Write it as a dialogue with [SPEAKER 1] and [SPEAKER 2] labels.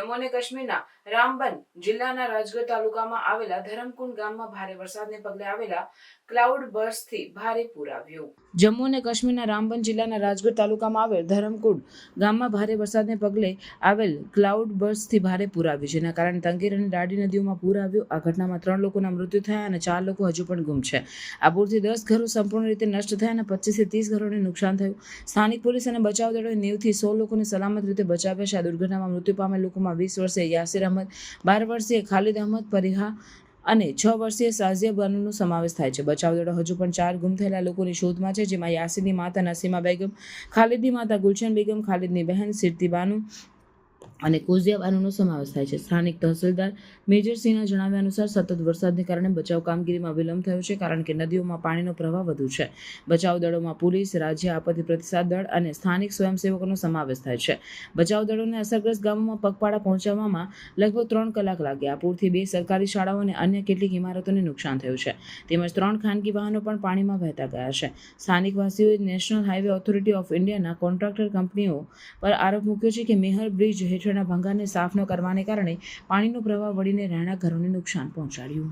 [SPEAKER 1] જમ્મુ અને કાશ્મીરના રામબન જિલ્લાના રાજગઢ તાલુકામાં આવેલા ધરમકુંડ ગામમાં ભારે વરસાદને પગલે આવેલા ક્લાઉડ બર્સ્ટથી ભારે પૂર આવ્યું. જમ્મુ અને કાશ્મીરના રામબન જિલ્લાના રાજગઢ તાલુકામાં આવેલ ધરમકુંડ ગામમાં ભારે વરસાદને પગલે આવેલ ક્લાઉડ બર્સ્ટથી ભારે પૂર આવ્યું, જેના કારણે તંગીર અને દાડી નદીઓમાં પૂર આવ્યું. આ ઘટનામાં ત્રણ લોકોના મૃત્યુ થયા અને ચાર લોકો હજુ પણ ગુમ છે. આ પૂરથી દસ ઘરો સંપૂર્ણ રીતે નષ્ટ થયા અને પચીસથી ત્રીસ ઘરોને નુકસાન થયું. સ્થાનિક પોલીસ અને બચાવ દળોએ નેવથી સો લોકોને સલામત રીતે બચાવ્યા છે. આ દુર્ઘટનામાં મૃત્યુ પામેલ લોકોમાં વીસ વર્ષીય યાસિર અહમદ, બાર વર્ષીય ખાલિદ અહમદ, પરિહા અને છ વર્ષીય સાઝિયા બાનુનો સમાવેશ થાય છે. બચાવ દળો હજુ પણ ચાર ગુમ થયેલા લોકોની શોધમાં છે, જેમાં યાસીની માતા નસીમા બેગમ, ખાલિદની માતા ગુલશન બેગમ, ખાલિદની બહેન સિરતી બાનુ અને કોઝિયાબાનોનો સમાવેશ થાય છે. સ્થાનિક તહસીલદાર મેજરસિંહના જણાવ્યા અનુસાર સતત વરસાદને કારણે બચાવ કામગીરીમાં વિલંબ થયો છે કારણ કે નદીઓમાં પાણીનો પ્રવાહ વધુ છે. બચાવ દળોમાં પોલીસ, રાજ્ય આપત્તિ પ્રતિસાદ દળ અને સ્થાનિક સ્વયંસેવકોનો સમાવેશ થાય છે. બચાવ દળોને અસરગ્રસ્ત ગામોમાં પગપાળા પહોંચાડવામાં લગભગ ત્રણ કલાક લાગ્યા. પૂરથી બે સરકારી શાળાઓ અને અન્ય કેટલીક ઇમારતોને નુકસાન થયું છે. તેમજ ત્રણ ખાનગી વાહનો પણ પાણીમાં વહેતા ગયા છે. સ્થાનિક વાસીઓએ નેશનલ હાઈવે ઓથોરિટી ઓફ ઇન્ડિયાના કોન્ટ્રાક્ટર કંપનીઓ પર આરોપ મૂક્યો છે કે મેહર બ્રિજ હેઠળના ભંગારને સાફ ન કરવાને કારણે પાણીનો પ્રવાહ વળીને રહેણાંક ઘરોને નુકસાન પહોંચાડ્યું.